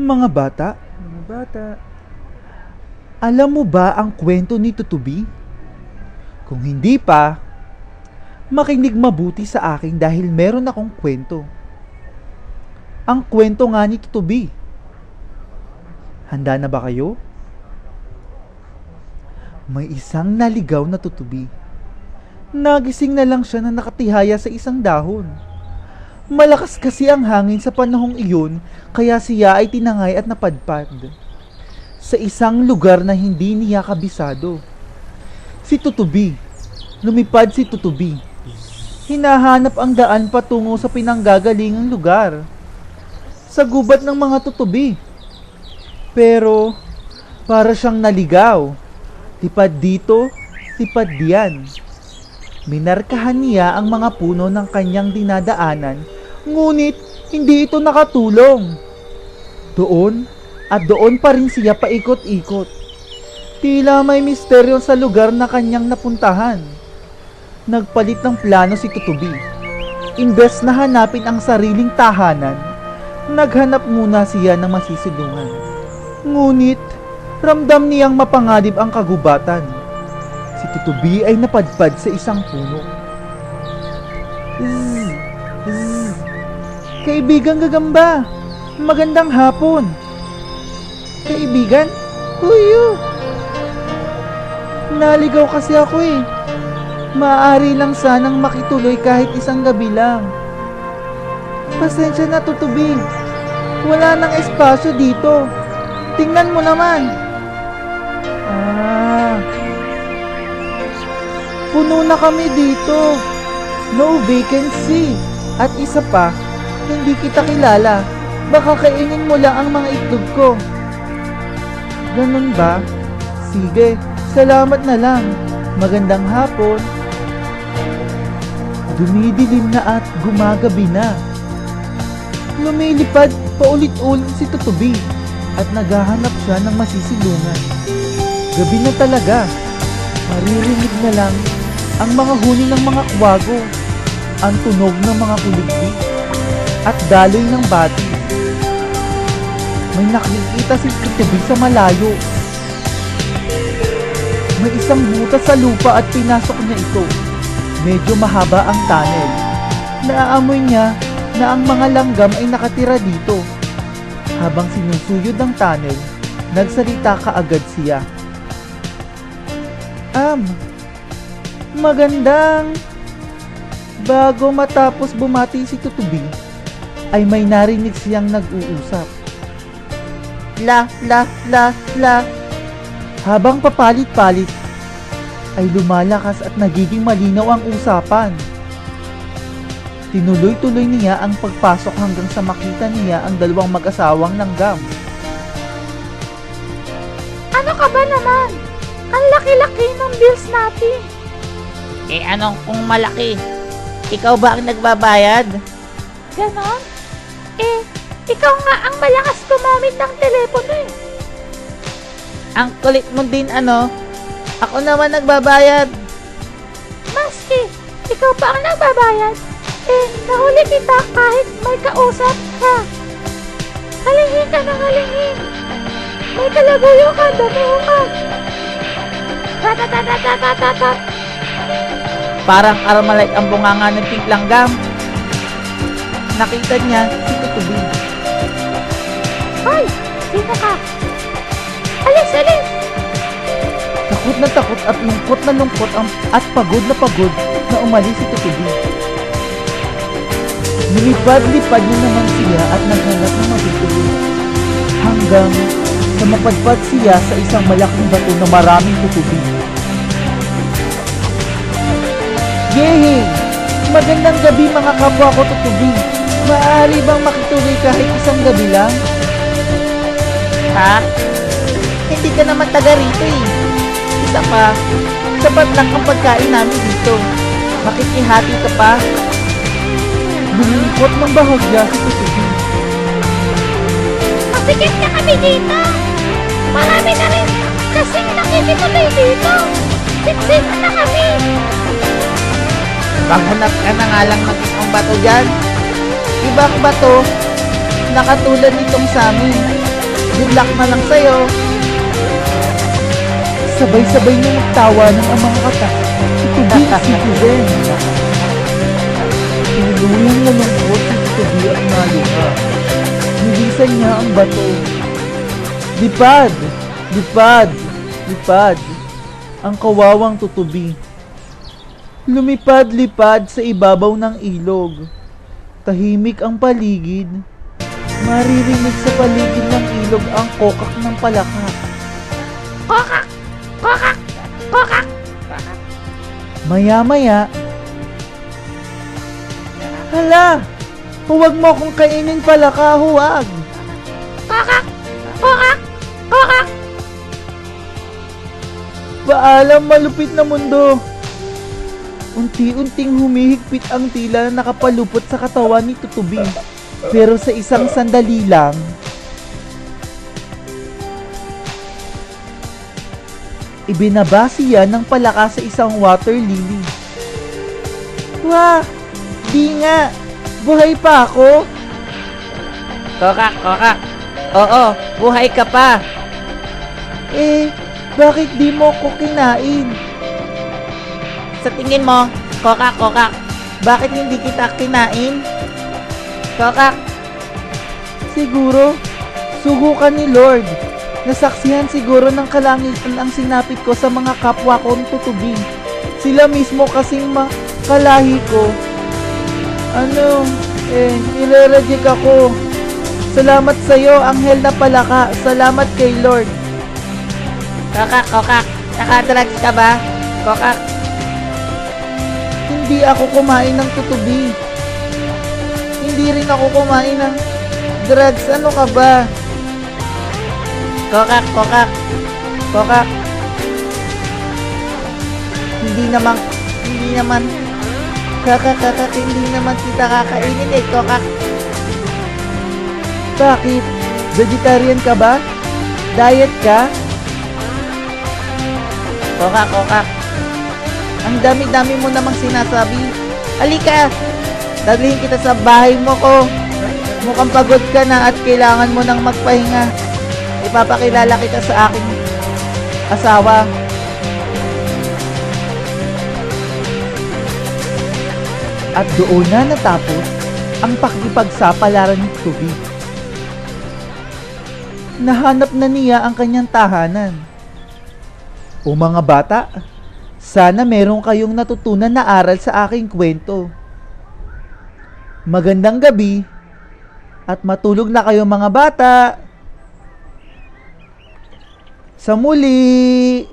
Mga bata, Mga bata. alam mo ba ang kwento ni Tutubi? Kung hindi pa, makinig mabuti sa akin dahil meron akong kwento. Ang kwento nga ni Tutubi. Handa na ba kayo? May isang naligaw na tutubi. Nagising na lang siya na nakatihaya sa isang dahon. Malakas kasi ang hangin sa panahong iyon, kaya siya ay tinangay at napadpad. Sa isang lugar na hindi niya kabisado. Si Tutubi. Lumipad si Tutubi. Hinahanap ang daan patungo sa pinanggagalingang lugar. Sa gubat ng mga tutubi. Pero, para siyang naligaw. Tipad dito, tipad diyan. Minarkahan niya ang mga puno ng kanyang dinadaanan, ngunit hindi ito nakatulong. Doon at doon pa rin siya paikot-ikot. Tila may misteryo sa lugar na kanyang napuntahan. Nagpalit ng plano si Tutubi. Imbes na hanapin ang sariling tahanan, naghanap muna siya ng masisilungan. Ngunit, ramdam niyang mapanganib ang kagubatan. Si Tutubi ay napadpad sa isang puno. Zzz, zzz. Kaibigang gagamba, magandang hapon. Kaibigan, huyo. Naligaw kasi ako eh. Maaari lang sanang makituloy kahit isang gabi lang. Pasensya na tutubi. Wala nang espasyo dito. Tingnan mo naman. Ah. Puno na kami dito. No vacancy. At isa pa, hindi kita kilala. Baka kainin mo lang ang mga itlog ko. Ganun ba? Sige, salamat na lang. Magandang hapon. Dumidilim na at gumagabi na. Lumilipad paulit-ulit si Tutubi at naghahanap siya ng masisilungan. Gabi na talaga. Maririnig na lang ang mga huni ng mga kwago, ang tunog ng mga kuliglig, at daloy ng bati. May nakikita si Tutubi sa malayo. May isang butas sa lupa at pinasok niya ito. Medyo mahaba ang tunnel. Naaamoy niya na ang mga langgam ay nakatira dito. Habang sinusuyod ang tunnel, nagsalita kaagad siya. Am, magandang... Bago matapos bumati si Tutubi, ay may narinig siyang nag-uusap. La, la, la, la. Habang papalit-palit, ay lumalakas at nagiging malinaw ang usapan. Tinuloy-tuloy niya ang pagpasok hanggang sa makita niya ang dalawang mag-asawang langgam. Ano ka ba naman? Ang laki-laki ng bills natin. Eh anong kung malaki? Ikaw ba ang nagbabayad? Ganon? Eh, ikaw nga ang malakas gumamit ng telepono eh. Ang kulit mo din ano, ako naman nagbabayad. Maski, ikaw pa ang nagbabayad. Eh, nahuli kita kahit may kausap ka. Halingi ka ng halingi. May kalaguyo ka, dumuho ka. Ratatatatatatat. Parang aramalite ang bunganga ng tiglanggam. Nakita niya si Tutubi. Hoy, sino ka? Alis, alis. Takot na takot at lungkot na lungkot ang, at pagod na pagod na umalis si Tutubi. Nilipad-lipad na naman siya at naghanap ng matutuloy. Hanggang sa mapadpad siya sa isang malaking bato na maraming tutubi. Yehey! Magandang gabi mga kapwa ko tutubi. Maaari bang makituloy kahit isang gabi lang? Ha? Hindi ka naman taga rito eh. Isa pa, sapat lang ang pagkain namin dito. Makikihati ka pa. Lumingkot ng bahagya si tutubi. Masikip na kami dito. Marami na rin kasing nakikituloy dito. Siksik na kami. Maghanap ka na nga lang ng isang bato dyan. Ibang bato, nakatulad nitong sa amin. Good luck na lang sa'yo. Sabay-sabay na nagtawa ng ang mga kata. Tutubi ang citizen. Tuluyang nalungkot si Tutubi at naluha. Nilisan niya ang bato. Lipad! Lipad! Lipad! Ang kawawang tutubi. Lumipad-lipad sa ibabaw ng ilog. Tahimik ang paligid. Maririnig sa paligid ng ilog ang kokak ng palaka. Kokak! Kokak! Kokak! Maya-maya, Hala! Huwag mo akong kainin pala ka, huwag! Kokak! Kokak! Kokak! Paalam malupit na mundo! Unti-unting humihigpit ang tila na nakapalupot sa katawan ni Tutubi. Pero sa isang sandali lang, ibinaba siya ng palaka sa isang water lily. Wah! Di nga! Buhay pa ako! Kokak, kokak. Oo, buhay ka pa. Eh, bakit di mo ko kinain? Sa tingin mo, kokak, kokak. Bakit hindi kita kinain? Kokak, Siguro, sugukan ni Lord. Nasaksihan siguro ng kalangitan ang sinapit ko sa mga kapwa kong tutubi. Sila mismo kasing ma- kalahi ko. Ano, eh, nire-reject ako. Salamat sa'yo, Anghel na palaka. Salamat kay Lord. kokak, kokak. Nakadrugs ka ba? Kokak, Hindi ako kumain ng tutubi. Hindi rin ako kumain ng drugs. Ano ka ba? kokak, kokak. Kokak. Hindi naman, hindi naman. Kakak, kakak, hindi naman kita kakainin eh, kokak. Bakit? Vegetarian ka ba? Diet ka? Kokak, kokak. Ang dami-dami mo namang sinasabi. Halika! Dadalhin kita sa bahay mo ko. Mukhang pagod ka na at kailangan mo nang magpahinga. Ipapakilala kita sa aking asawa. At doon na natapos ang pakikipagsapalaran ni Tubi. Nahanap na niya ang kanyang tahanan. O mga bata, sana meron kayong natutunan na aral sa aking kwento. Magandang gabi at matulog na kayo mga bata. Sa muli!